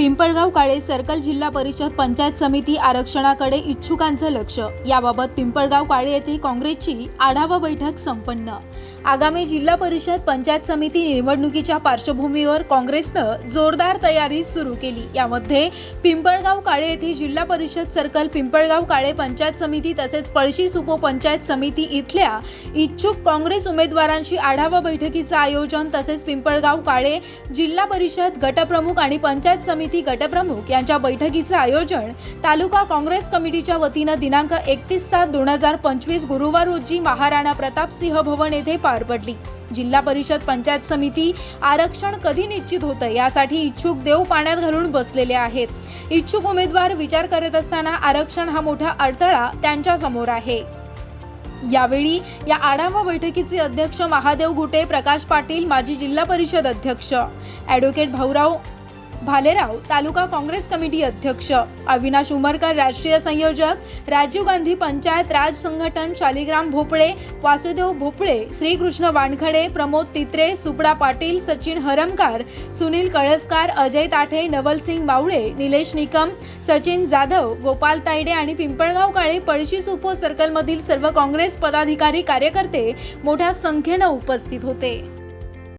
पिंपळगाव काळे circle जिल्हा परिषद पंचायत समिती आरक्षणाकडे इच्छुकांचं लक्ष. याबाबत पिंपळगाव काळे येथे काँग्रेसची आढावा बैठक संपन्न. आगामी जिल्हा परिषद पंचायत समिती निवडणुकीच्या पार्श्वभूमीवर काँग्रेसनं जोरदार तयारी सुरू केली. यामध्ये पिंपळगाव काळे येथे जिल्हा परिषद सर्कल पिंपळगाव काळे पंचायत समिती तसेच पळशी सुपो पंचायत समिती इथल्या इच्छुक काँग्रेस उमेदवारांशी आढावा बैठकीचं आयोजन तसेच पिंपळगाव काळे जिल्हा परिषद गटप्रमुख आणि पंचायत समिती गटप्रमुख यांच्या बैठकीचं आयोजन तालुका काँग्रेस कमिटीच्या वतीनं दिनांक एकतीस सात दोन हजार पंचवीस गुरुवार रोजी महाराणा प्रतापसिंह भवन येथे पार पडली. जिल्हा परिषद पंचायत समिती आरक्षण कधी निश्चित होतं यासाठी इच्छुक देव पाण्यात घालून बसलेले आहेत. इच्छुक उमेदवार विचार करत असताना आरक्षण हा मोठा अडथळा त्यांच्यासमोर आहे. यावेळी या आढावा बैठकीचे अध्यक्ष महादेव गुटे प्रकाश पाटील माजी जिल्हा परिषद अध्यक्ष. ॲडव्होकेट भाऊराव भालेराव तालुका काँग्रेस कमिटी अध्यक्ष अविनाश उमरकर राष्ट्रीय संयोजक राजीव गांधी पंचायत राज संघटन शालिग्राम भोपळे वासुदेव भोपळे श्रीकृष्ण वानखडे प्रमोद तित्रे सुपडा पाटील सचिन हरमकार सुनील कळसकार अजय ताठे नवलसिंग बावळे निलेश निकम सचिन जाधव गोपाल तायडे आणि पिंपळगाव काळे पळशी सुपो सर्कलमधील सर्व काँग्रेस पदाधिकारी कार्यकर्ते मोठ्या संख्येनं उपस्थित होते.